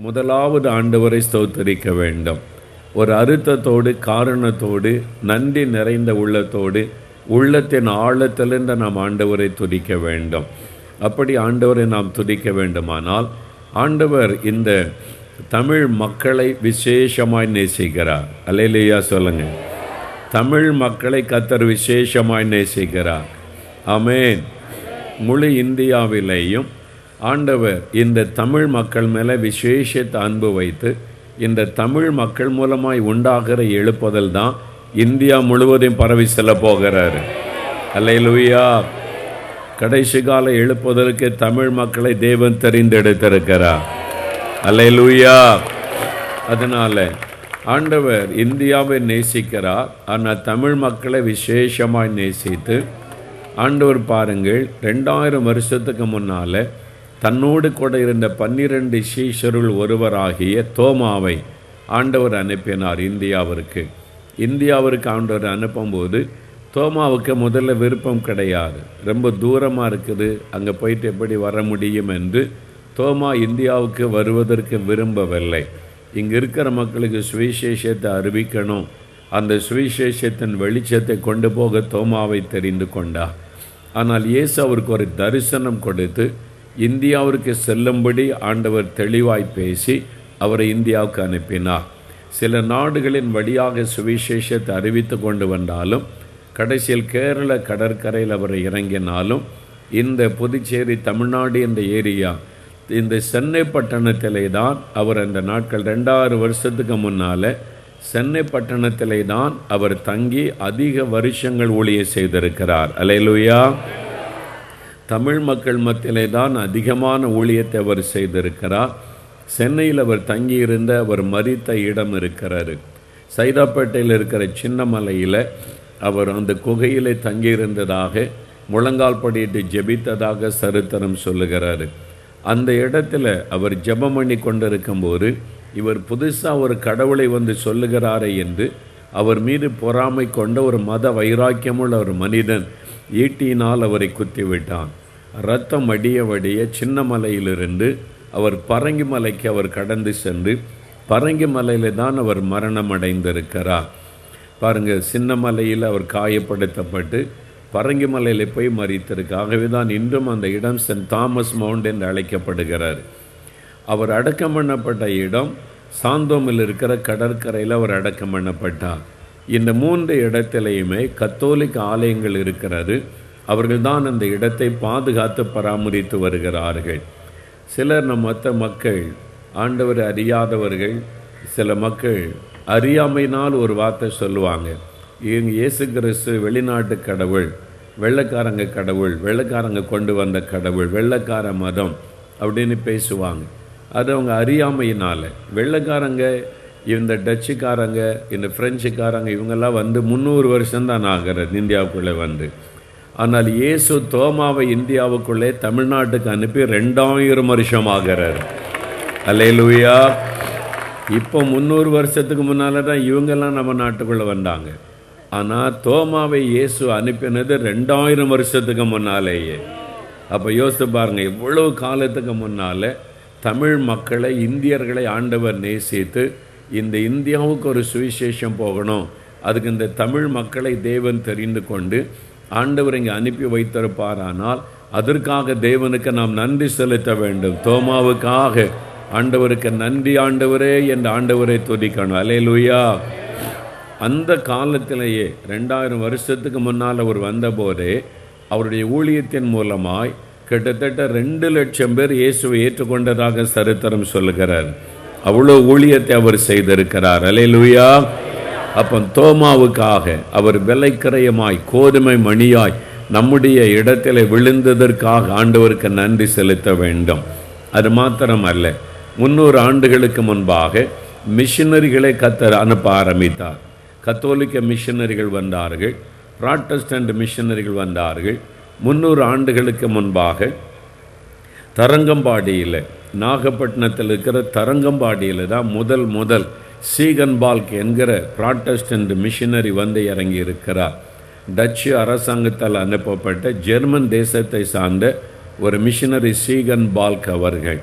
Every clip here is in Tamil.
முதலாவது ஆண்டவரை ஸ்தோத்தரிக்க வேண்டும். ஒரு அறுத்தத்தோடு காரணத்தோடு நன்றி நிறைந்த உள்ளத்தோடு உள்ளத்தின் ஆழத்திலிருந்து நாம் ஆண்டவரை துதிக்க வேண்டும். அப்படி ஆண்டவரை நாம் துதிக்க வேண்டுமானால் ஆண்டவர் இந்த தமிழ் மக்களை விசேஷமாய் நேசிக்கிறார். அலையிலேயா சொல்லுங்க. தமிழ் மக்களை கத்தர் விசேஷமாய் நேசிக்கிறார். அமேன் முழு இந்தியாவிலேயும் ஆண்டவர் இந்த தமிழ் மக்கள் மேலே விசேஷத்தை அன்பு வைத்து இந்த தமிழ் மக்கள் மூலமாய் உண்டாகிற எழுப்புதல் தான் இந்தியா முழுவதும் பரவி செல்ல போகிறாரு. அல்லையிலுயா கடைசி கால எழுப்புதலுக்கு தமிழ் மக்களை தேவன் தெரிந்தெடுத்திருக்கிறார். அல்லையிலுயா அதனால ஆண்டவர் இந்தியாவை நேசிக்கிறார். ஆனால் தமிழ் மக்களை விசேஷமாய் நேசித்து ஆண்டவர் பாருங்கள் ரெண்டாயிரம் வருஷத்துக்கு முன்னால் தன்னோடு கூட இருந்த பன்னிரண்டு சீஷருள் ஒருவராகிய தோமாவை ஆண்டவர் அனுப்பினார் இந்தியாவிற்கு. இந்தியாவிற்கு ஆண்டவர் அனுப்பும்போது தோமாவுக்கு முதல்ல விருப்பம் கிடையாது. ரொம்ப தூரமாக இருக்குது. அங்கே போயிட்டு எப்படி வர முடியும் என்று தோமா இந்தியாவுக்கு வருவதற்கு விரும்பவில்லை. இங்கே இருக்கிற மக்களுக்கு சுவிசேஷத்தை அறிவிக்கணும். அந்த சுவிசேஷத்தின் வெளிச்சத்தை கொண்டு போக தோமாவை தெரிந்து கொண்டார். ஆனால் இயேசு அவருக்கு ஒரு தரிசனம் கொடுத்து இந்தியாவிற்கு செல்லும்படி ஆண்டவர் தெளிவாய் பேசி அவரை இந்தியாவுக்கு அனுப்பினார். சில நாடுகளின் வழியாக சுவிசேஷத்தை அறிவித்து கொண்டு வந்தாலும் கடைசியில் கேரள கடற்கரையில் அவர் இறங்கினாலும் இந்த புதுச்சேரி தமிழ்நாடு என்ற ஏரியா இந்த சென்னை பட்டணத்திலே தான் அவர் அந்த நாட்கள் ரெண்டாயிரம் வருஷத்துக்கு முன்னால் சென்னை பட்டணத்திலே தான் அவர் தங்கி அதிக வருஷங்கள் ஊழிய செய்திருக்கிறார். அலையலுயா தமிழ் மக்கள் மத்தியிலே தான் அதிகமான ஊழியத்தை அவர் செய்திருக்கிறார். சென்னையில் அவர் தங்கியிருந்த அவர் மறித்த இடம் இருக்கிறாரு சைதாப்பேட்டையில் இருக்கிற சின்னமலையில் அவர் அந்த குகையிலே தங்கியிருந்ததாக முழங்கால் படியிட்டு ஜெபித்ததாக சரித்திரம் சொல்லுகிறாரு. அந்த இடத்துல அவர் ஜெபம் பண்ணி கொண்டிருக்கும்போது இவர் புதுசாக ஒரு கடவுளை வந்து சொல்லுகிறாரே என்று அவர் மீது பொறாமை கொண்ட ஒரு மத வைராக்கியமுள்ள ஒரு மனிதன் ஈட்டியினால் அவரை குத்திவிட்டான். ரத்தம் அடிய வடிய சின்ன மலையிலிருந்து அவர் பரங்கி மலைக்கு அவர் கடந்து சென்று பரங்கி மலையில் தான் அவர் மரணம் அடைந்திருக்கிறார் பாருங்கள் சின்ன மலையில் அவர் காயப்படுத்தப்பட்டு பரங்கி மலையில் போய் மறித்திருக்கு ஆகவே தான் இன்றும் அந்த இடம் சென்ட் தாமஸ் மவுண்ட் என்று அழைக்கப்படுகிறார். அவர் அடக்கம் பண்ணப்பட்ட இடம் சாந்தோமில் இருக்கிற கடற்கரையில் அவர் அடக்கம் பண்ணப்பட்டார். இந்த மூன்று இடத்திலையுமே கத்தோலிக்க ஆலயங்கள் இருக்கிறது. அவர்கள் தான் அந்த இடத்தை பாதுகாத்து பராமரித்து வருகிறார்கள். சிலர் நம் மற்ற மக்கள் ஆண்டவர் அறியாதவர்கள் சில மக்கள் அறியாமையினால் ஒரு வார்த்தை சொல்லுவாங்க. இவங்க இயேசு கிறிஸ்து வெளிநாட்டு கடவுள் வெள்ளக்காரங்க கடவுள் வெள்ளைக்காரங்க கொண்டு வந்த கடவுள் வெள்ளைக்கார மதம் அப்படின்னு பேசுவாங்க. அது அவங்க அறியாமையினால். வெள்ளக்காரங்க இந்த டச்சுக்காரங்க இந்த ஃப்ரெஞ்சுக்காரங்க இவங்கெல்லாம் வந்து முந்நூறு வருஷம்தான் ஆகிறது இந்தியாவுக்குள்ளே வந்து. ஆனால் இயேசு தோமாவை இந்தியாவுக்குள்ளே தமிழ்நாட்டுக்கு அனுப்பி ரெண்டாயிரம் வருஷம் ஆகிறார். அல்லேலூயா இப்போ முந்நூறு வருஷத்துக்கு முன்னால் தான் இவங்கெல்லாம் நம்ம நாட்டுக்குள்ளே வந்தாங்க. ஆனால் தோமாவை இயேசு அனுப்பினது ரெண்டாயிரம் வருஷத்துக்கு முன்னாலேயே. அப்போ யோசித்து பாருங்கள் இவ்வளவு காலத்துக்கு முன்னால் தமிழ் மக்களை இந்தியர்களை ஆண்டவர் நேசித்து இந்த இந்தியாவுக்கு ஒரு சுவிசேஷம் போகணும். அதுக்கு இந்த தமிழ் மக்களை தேவன் தெரிந்து கொண்டு ஆண்டவர் இங்கே அனுப்பி வைத்திருப்பாரானால் அதற்காக தேவனுக்கு நாம் நன்றி செலுத்த வேண்டும். தோமாவுக்காக ஆண்டவருக்கு நன்றி ஆண்டவரே என்று ஆண்டவரை துதிக்கணும். அலேலுயா அந்த காலத்திலேயே ரெண்டாயிரம் வருஷத்துக்கு முன்னால் அவர் வந்தபோதே அவருடைய ஊழியத்தின் மூலமாய் கிட்டத்தட்ட ரெண்டு லட்சம் பேர் இயேசுவை ஏற்றுக்கொண்டதாக சரித்திரம் சொல்லுகிறார். அவ்வளோ ஊழியத்தை அவர் செய்திருக்கிறார். அலையலுயா. அப்போ தோமாவுக்காக அவர் விலைக்கிரயமாய் கோதுமை மணியாய் நம்முடைய இடத்துல விழுந்ததற்காக ஆண்டவருக்கு நன்றி செலுத்த வேண்டும். அது மாத்திரமல்ல முன்னூறு ஆண்டுகளுக்கு முன்பாக மிஷினரிகளை கத்தர் அனுப்ப ஆரம்பித்தார். கத்தோலிக்க மிஷினரிகள் வந்தார்கள் ப்ராட்டஸ்டன்ட் மிஷினரிகள் வந்தார்கள். முன்னூறு ஆண்டுகளுக்கு முன்பாக தரங்கம்பாடியில் நாகப்பட்டினத்தில் இருக்கிற தரங்கம்பாடியில் தான் முதல் முதல் சீகன்பால்க் என்கிற ப்ராட்டஸ்டன்ட் மிஷினரி வந்து இறங்கி இருக்கிறார். டச்சு அரசாங்கத்தால் அனுப்பப்பட்ட ஜெர்மன் தேசத்தை சார்ந்த ஒரு மிஷினரி சீகன் பால்க் அவர்கள்.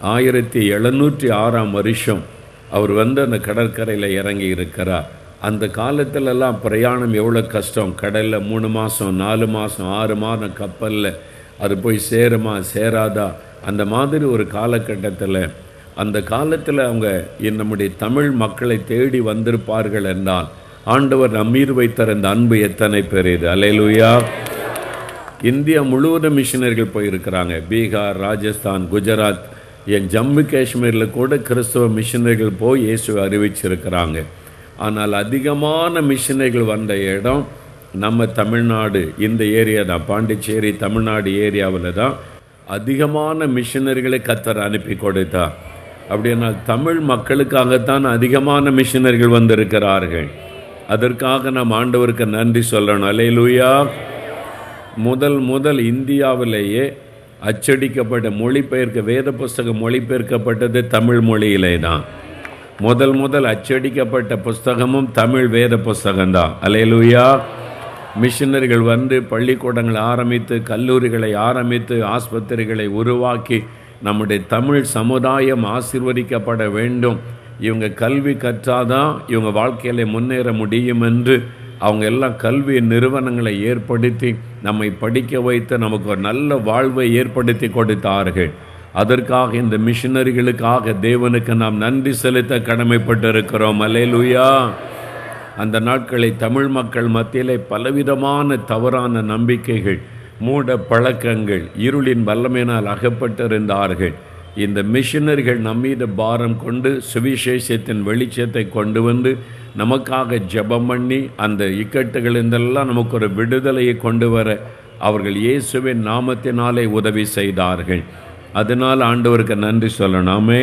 ஆயிரத்தி எழுநூற்றி ஆறாம் வருஷம் அவர் வந்து அந்த கடற்கரையில் இறங்கி இருக்கிறார். அந்த காலத்திலெல்லாம் பிரயாணம் எவ்வளோ கஷ்டம்? கடலில் மூணு மாதம் நாலு மாதம் ஆறு மாதம் கப்பலில். அது போய் சேருமா சேராதா? அந்த மாதிரி ஒரு காலகட்டத்தில் அந்த காலத்தில் அவங்க நம்முடைய தமிழ் மக்களை தேடி வந்திருப்பார்கள் என்றால் ஆண்டவர் நம்மீர் வைத்த அந்த அன்பு எத்தனை பெரியது. அலையலுயா இந்தியா முழுவதும் மிஷினரிகள் போயிருக்கிறாங்க. பீகார் ராஜஸ்தான் குஜராத் என் ஜம்மு காஷ்மீரில் கூட கிறிஸ்தவ மிஷினரிகள் போய் இயேசுவை அறிவிச்சிருக்கிறாங்க. ஆனால் அதிகமான மிஷினரிகள் வந்த இடம் நம்ம தமிழ்நாடு இந்த ஏரியா தான். பாண்டிச்சேரி தமிழ்நாடு ஏரியாவில் தான். அதிகமான மிஷினரிகளை கத்தர் அனுப்பி கொடுத்தார். அப்படின்னா தமிழ் மக்களுக்காகத்தான் அதிகமான மிஷினரிகள் வந்திருக்கிறார்கள். அதற்காக நாம் ஆண்டவருக்கு நன்றி சொல்லணும். அலையலூயா முதல் முதல் இந்தியாவிலேயே அச்சடிக்கப்பட்ட மொழிபெயர்க்க வேத புஸ்தகம் மொழிபெயர்க்கப்பட்டது தமிழ் மொழியிலே தான். முதல் முதல் அச்சடிக்கப்பட்ட புஸ்தகமும் தமிழ் வேத புஸ்தகம்தான். அலையலுயா மிஷினரிகள் வந்து பள்ளிக்கூடங்களை ஆரம்பித்து கல்லூரிகளை ஆரம்பித்து ஆஸ்பத்திரிகளை உருவாக்கி நம்முடைய தமிழ் சமுதாயம் ஆசிர்வதிக்கப்பட வேண்டும். இவங்க கல்வி கற்றாதான் இவங்க வாழ்க்கையில் முன்னேற முடியும் என்று அவங்க எல்லாம் கல்வி நிறுவனங்களை ஏற்படுத்தி நம்மை படிக்க வைத்து நமக்கு ஒரு நல்ல வாழ்வை ஏற்படுத்தி கொடுத்தார்கள். அதற்காக இந்த மிஷினரிகளுக்காக தேவனுக்கு நாம் நன்றி செலுத்த கடமைப்பட்டிருக்கிறோம். அலேலுயா அந்த நாட்களை தமிழ் மக்கள் மத்தியிலே பலவிதமான தவறான நம்பிக்கைகள் மூட பழக்கங்கள் இருளின் வல்லமையினால் அகப்பட்டிருந்தார்கள். இந்த மிஷினரிகள் நம்மீது பாரம் கொண்டு சுவிசேஷத்தின் வெளிச்சத்தை கொண்டு வந்து நமக்காக ஜெபம் பண்ணி அந்த இக்கட்டுகளிருந்தெல்லாம் நமக்கு ஒரு விடுதலையை கொண்டு வர அவர்கள் இயேசுவின் நாமத்தினாலே உதவி செய்தார்கள். அதனால் ஆண்டவருக்கு நன்றி சொல்லணுமே.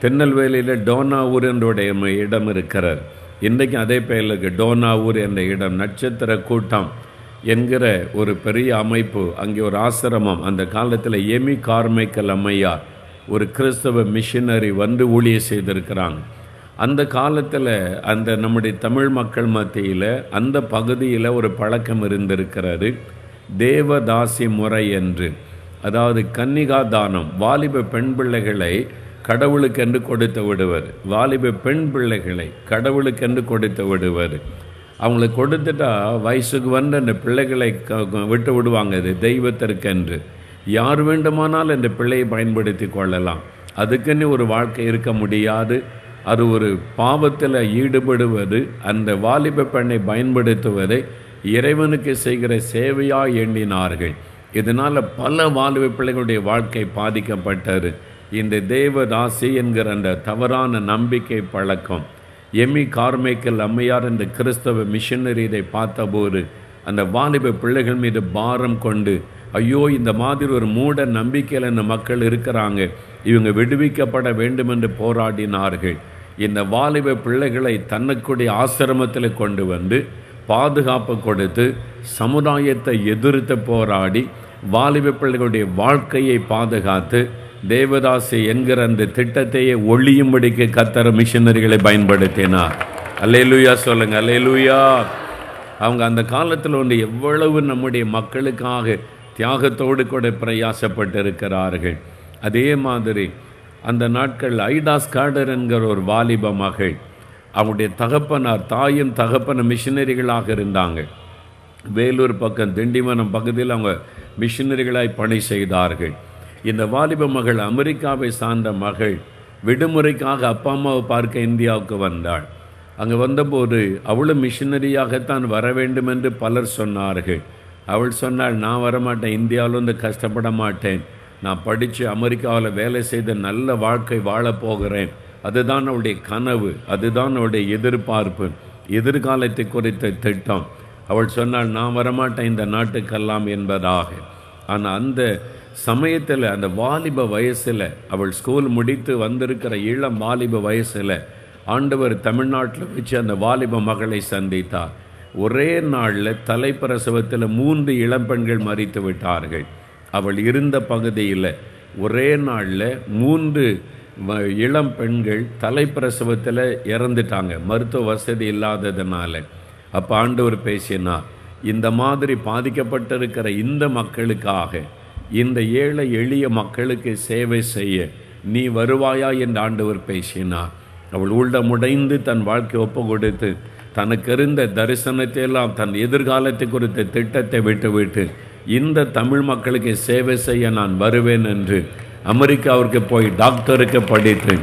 திருநெல்வேலியில் டோனாவூர் என்றுடைய இடம் இருக்கிறார். இன்றைக்கு அதே பெயரில் இருக்கு. டோனாவூர் என்ற இடம் நட்சத்திர கூட்டம் என்கிற ஒரு பெரிய அமைப்பு. அங்கே ஒரு ஆசிரமம். அந்த காலத்தில் எமி கார்மைக்கல் அம்மையார் ஒரு கிறிஸ்தவ மிஷினரி வந்து ஊழிய செய்திருக்கிறாங்க. அந்த காலத்தில் அந்த நம்முடைய தமிழ் மக்கள் மத்தியில் அந்த பகுதியில் ஒரு பழக்கம் இருந்திருக்கிறது. தேவதாசி முறை என்று. அதாவது கன்னிகா தானம். வாலிப பெண் பிள்ளைகளை கடவுளுக்கென்று கொடுத்து விடுவார். வாலிப பெண் பிள்ளைகளை கடவுளுக்கென்று கொடுத்து விடுவார். அவங்களுக்கு கொடுத்துட்டா வயசுக்கு வந்து அந்த பிள்ளைகளை க- விட்டு விடுவாங்க இது தெய்வத்திற்கென்று. யார் வேண்டுமானால் இந்த பிள்ளையை பயன்படுத்தி கொள்ளலாம். அதுக்குன்னு ஒரு வாழ்க்கை இருக்க முடியாது. அது ஒரு பாவத்தில் ஈடுபடுவது அந்த வாலிப பெண்ணை பயன்படுத்துவதை இறைவனுக்கு செய்கிற சேவையாக எண்ணினார்கள். இதனால் பல வாலிப பிள்ளைகளுடைய வாழ்க்கை பாதிக்கப்பட்டது. இந்த தேவதாசி என்கிற அந்த தவறான நம்பிக்கை பழக்கம். எமி கார்மேக்கல் அம்மையார் என்ற கிறிஸ்தவ மிஷனரி இதை பார்த்தபோது அந்த வாலிப பிள்ளைகள் மீது பாரம் கொண்டு ஐயோ இந்த மாதிரி ஒரு மூட நம்பிக்கையில் இந்த மக்கள் இருக்கிறாங்க. இவங்க விடுவிக்கப்பட வேண்டும் என்று போராடினார்கள். இந்த வாலிப பிள்ளைகளை தன்னுக்குடைய ஆசிரமத்தில் கொண்டு வந்து பாதுகாப்பு கொடுத்து சமுதாயத்தை எதிர்த்து போராடி வாலிப பிள்ளைகளுடைய வாழ்க்கையை பாதுகாத்து தேவதாசு என்கிற அந்த திட்டத்தையே ஒழியும்படிக்கு கத்தர மிஷினரிகளை பயன்படுத்தினார். அல்லேலூயா சொல்லுங்க அல்லேலூயா. அவங்க அந்த காலத்தில் வந்து எவ்வளவு நம்முடைய மக்களுக்காக தியாகத்தோடு கூட பிரயாசப்பட்டிருக்கிறார்கள். அதே மாதிரி அந்த நாட்கள் ஐடாஸ் காடர் என்கிற ஒரு வாலிப மகள் அவங்களுடைய தகப்பனார் தாயும் தகப்பன மிஷினரிகளாக இருந்தாங்க. வேலூர் பக்கம் திண்டிவனம் பகுதியில் அவங்க மிஷினரிகளாய் பணி செய்தார்கள். இந்த வாலிப மகள் அமெரிக்காவை சார்ந்த மகள் விடுமுறைக்காக அப்பா அம்மாவை பார்க்க இந்தியாவுக்கு வந்தாள். அங்கே வந்தபோது அவளும் மிஷினரியாகத்தான் வர வேண்டும் என்று பலர் சொன்னார்கள். அவள் சொன்னாள் நான் வரமாட்டேன் இந்தியாவில் வந்து கஷ்டப்பட மாட்டேன். நான் படித்து அமெரிக்காவில் வேலை செய்த நல்ல வாழ்க்கை வாழப் போகிறேன். அதுதான் அவளுடைய கனவு அதுதான் அவளுடைய எதிர்பார்ப்பு எதிர்காலத்தை குறித்த திட்டம். அவள் சொன்னால் நான் வரமாட்டேன் இந்த நாட்டுக்கெல்லாம் என்பதாக. ஆனால் அந்த சமயத்தில் அந்த வாலிப வயசில் அவள் ஸ்கூல் முடித்து வந்திருக்கிற இளம் வாலிப வயசில் ஆண்டவர் தமிழ்நாட்டில் வச்சு அந்த வாலிப மகளை சந்தித்தார். ஒரே நாளில் தலைப்பிரசவத்தில் மூன்று இளம்பெண்கள் மறித்து விட்டார்கள். அவள் இருந்த பகுதியில் ஒரே நாளில் மூன்று வ- இளம் பெண்கள் தலைப்பிரசவத்தில் இறந்துட்டாங்க மருத்துவ வசதி இல்லாததுனால. அப்போ ஆண்டவர் பேசினார் இந்த மாதிரி பாதிக்கப்பட்டிருக்கிற இந்த மக்களுக்காக இந்த ஏழை எளிய மக்களுக்கு சேவை செய்ய நீ வருவாயா என்று ஆண்டவர் பேசினார். அவள் உள்ளமுடைந்து தன் வாழ்க்கை ஒப்பு கொடுத்து தனக்கு இருந்த தரிசனத்தை எல்லாம் தன் எதிர்காலத்தை குறித்த திட்டத்தை விட்டுவிட்டு இந்த தமிழ் மக்களுக்கு சேவை செய்ய நான் வருவேன் என்று அமெரிக்காவிற்கு போய் டாக்டருக்கு படித்து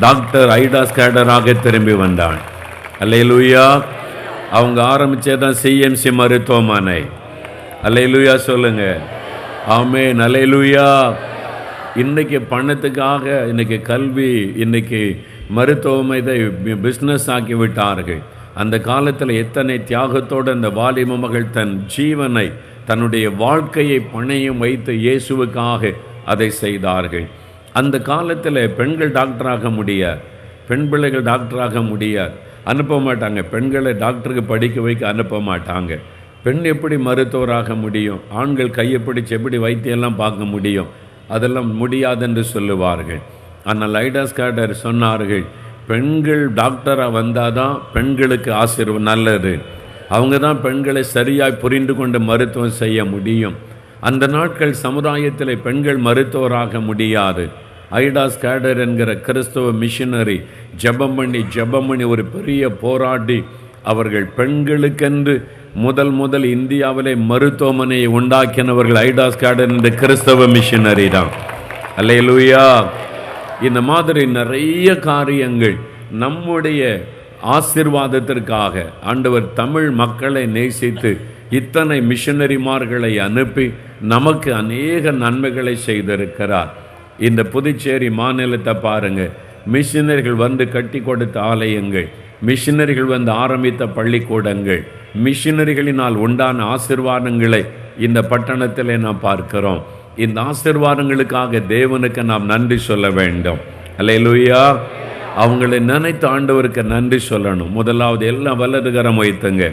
டாக்டர் ஐடா ஸ்கேடராக திரும்பி வந்தாள் அல்லேலூயா. அவங்க ஆரம்பித்ததான் சிஎம்சி மருத்துவமனை. அல்லேலூயா சொல்லுங்கள் ஆமே நலையிலுயா இன்றைக்கி பணத்துக்காக இன்றைக்கி கல்வி இன்றைக்கி மருத்துவம் இதை பிஸ்னஸ் ஆக்கி விட்டார்கள். அந்த காலத்தில் எத்தனை தியாகத்தோடு அந்த வாலிம மகள் தன் ஜீவனை தன்னுடைய வாழ்க்கையை பணையும் வைத்து இயேசுவுக்காக அதை செய்தார்கள். அந்த காலத்தில் பெண்கள் டாக்டராக முடியாது பெண் பிள்ளைகள் டாக்டராக முடியாது அனுப்ப மாட்டாங்க. பெண்களை டாக்டருக்கு படிக்க வைக்க அனுப்ப மாட்டாங்க. பெண் எப்படி மருத்துவராக முடியும்? ஆண்கள் கையை செப்படி வைத்தியெல்லாம் பார்க்க முடியும்? அதெல்லாம் முடியாதென்று சொல்லுவார்கள். ஆனால் லைடாஸ் கார்டர் சொன்னார்கள் பெண்கள் டாக்டராக வந்தால் தான் பெண்களுக்கு ஆசீர்வம் நல்லது. அவங்க தான் பெண்களை சரியாய் புரிந்து கொண்டு மருத்துவம் செய்ய முடியும். அந்த நாட்கள் சமுதாயத்தில் பெண்கள் மருத்துவராக முடியாது. ஐடாஸ் கேடர் என்கிற கிறிஸ்தவ மிஷினரி ஜெபம் பண்ணி ஜெபம் பண்ணி ஒரு பெரிய போராடி அவர்கள் பெண்களுக்கென்று முதல் முதல் இந்தியாவிலே மருத்துவமனையை உண்டாக்கினவர்கள் ஐடாஸ் கார்டன் என்ற கிறிஸ்தவ மிஷினரி தான். அல்லேலூயா. இந்த மாதிரி நிறைய காரியங்கள் நம்முடைய ஆசிர்வாதத்திற்காக ஆண்டவர் தமிழ் மக்களை நேசித்து இத்தனை மிஷனரிமார்களை அனுப்பி நமக்கு அநேக நன்மைகளை செய்திருக்கிறார். இந்த புதுச்சேரி மாநிலத்தை பாருங்கள் மிஷினரிகள் வந்து கட்டி கொடுத்த ஆலயங்கள் மிஷினரிகள் வந்து ஆரம்பித்த பள்ளிக்கூடங்கள் மிஷினரிகளினால் உண்டான ஆசிர்வாதங்களை இந்த பட்டணத்தில் நாம் பார்க்கிறோம். இந்த ஆசிர்வாதங்களுக்காக தேவனுக்கு நாம் நன்றி சொல்ல வேண்டும். அல்லேலூயா அவங்களை நினைத்த ஆண்டவருக்கு நன்றி சொல்லணும். முதலாவது எல்லாம் வலதுகரம் வைத்துங்க.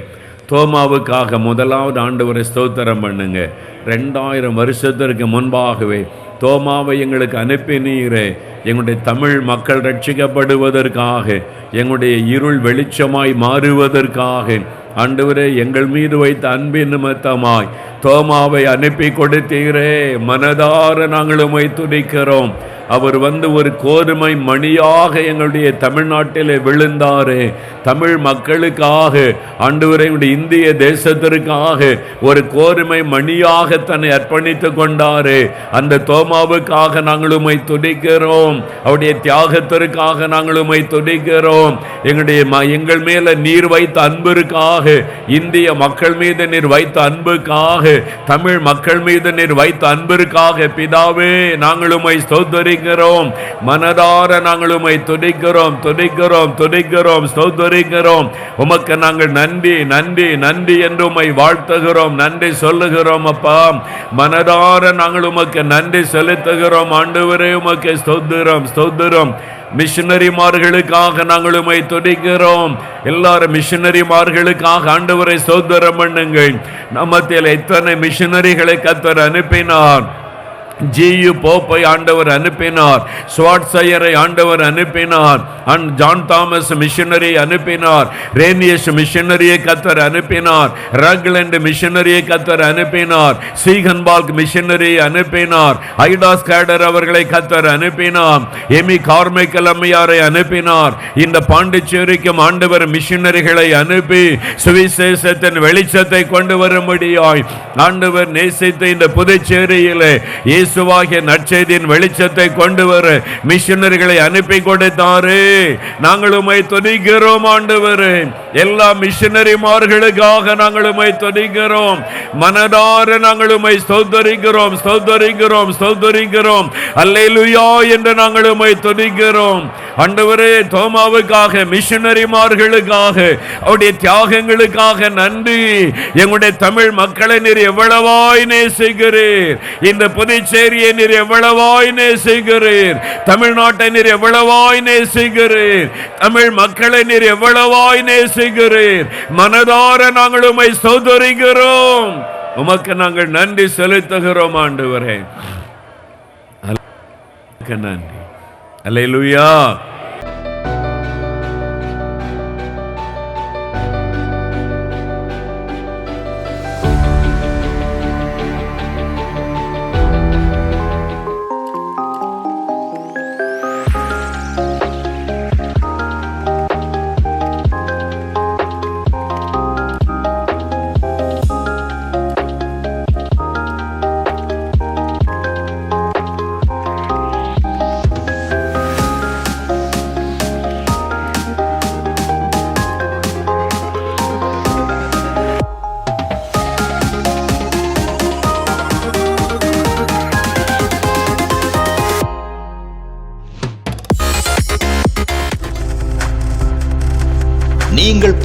தோமாவுக்காக முதலாவது ஆண்டவரை ஸ்தோத்திரம் பண்ணுங்க. ரெண்டாயிரம் வருஷத்திற்கு முன்பாகவே தோமாவை எங்களுக்கு அனுப்பினீரே. எங்களுடைய தமிழ் மக்கள் ரட்சிக்கப்படுவதற்காக எங்களுடைய இருள் வெளிச்சமாய் மாறுவதற்காக ஆண்டவரே எங்கள் மீது வைத்த அன்பின் நிமித்தமாய் தோமாவை அனுப்பி கொடுத்தீரே. மனதார நாங்கள் உமை துணிக்கிறோம் அவர் வந்து ஒரு கோதுமை மணியாக எங்களுடைய தமிழ்நாட்டிலே விழுந்தாரே. தமிழ் மக்களுக்காக ஆண்டவரை இந்திய தேசத்திற்காக ஒரு கோதுமை மணியாக தன்னை அர்ப்பணித்து கொண்டாரே. அந்த தோமாவுக்காக நாங்கள் உமை துடிக்கிறோம் அவருடைய தியாகத்திற்காக நாங்கள் உமை துடிக்கிறோம் எங்களுடைய ம- எங்கள் மேல நீர் வைத்த அன்பிற்காக இந்திய மக்கள் மீது நீர் வைத்த அன்புக்காக தமிழ் மக்கள் மீது நீர் வைத்த அன்பிற்காக பிதாவே நாங்கள் உம்மை துதிக்கிறோம். மனதார நாங்கள் உமை துதிக்கிறோம் துதிக்கிறோம் துதிக்கிறோம் ஸ்தோத்தரிக்கிறோம். உமக்கு நாங்கள் நன்றி நன்றி நன்றி என்று உம்மை வாழ்த்துகிறோம் நன்றி சொல்லுகிறோம் அப்பா. மனதார நாங்கள் உமக்கு நன்றி செலுத்துகிறோம் ஆண்டவரே உமக்கு ஸ்தோத்திரம் ஸ்தோத்திரம். மிஷினரிமார்களுக்காக நாங்கள் உமை துடிக்கிறோம் எல்லாரும் மிஷினரிமார்களுக்காக ஆண்டவரை சோதரம் பண்ணுங்கள். நம்மத்தில் எத்தனை மிஷினரிகளை கத்தர் அனுப்பினார். ஜியு போப்பை ஆண்டவர் அனுப்பினார். ஸ்வாட்ஸையரை ஆண்டவர் அனுப்பினார். அண்ட் ஜான் தாமஸ் மிஷனரி அனுப்பினார். ரேனியஸ் மிஷனரியை கத்தர் அனுப்பினார். ரக்லண்ட் மிஷனரியை கத்தர் அனுப்பினார். சீகன்பால்க் மிஷனரி அனுப்பினார். ஐடாஸ் கேடர் அவர்களை கத்தர் அனுப்பினார். எமி கார்மைக்கல் அம்மையாரை அனுப்பினார். இந்த பாண்டிச்சேரிக்கும் ஆண்டவர் மிஷனரிகளை அனுப்பி சுவிசேஷத்தின் வெளிச்சத்தை கொண்டு வரும்படியாய் ஆண்டவர் நேசித்த இந்த புதுச்சேரியிலே இயேசுவாகிய நற்செய்தியின் வெளிச்சத்தை கொண்டு வர. மிஷனரிகளை அனுப்பி கொடுத்தாரு. நாங்கள் உம்மை துதிக்கிறோம் ஆண்டவரே. எல்லா மிஷினரிமார்களுக்காக நாங்கள் உமை துதிக்கிறோம். மனதார நாங்கள் உமை ஸ்தோத்தரிக்கிறோம் ஸ்தோத்தரிக்கிறோம் ஸ்தோத்தரிக்கிறோம். அல்லேலூயா என்று நாங்கள் உமை துணிக்கிறோம் ஆண்டவரே தோமாவுக்காக மிஷினரிமார்களுக்காக அவருடைய தியாகங்களுக்காக நன்றி. எங்களுடைய தமிழ் மக்களை நீர் எவ்வளவாய் நேசிக்கிறீர். இந்த புதுச்சேரியை நீர் எவ்வளவாய் நேசிக்கிறீர்? தமிழ்நாட்டை நீர் எவ்வளவாய் நேசிக்கிறீர்? தமிழ் மக்களை நீர் எவ்வளவாய் நேசிக்கிறீர்? மனதார நாங்கள் உமை சோதரிக்கிறோம். உமக்கு நாங்கள் நன்றி செலுத்துகிறோம் ஆண்டு வரேன் நன்றி. அலையிலுயா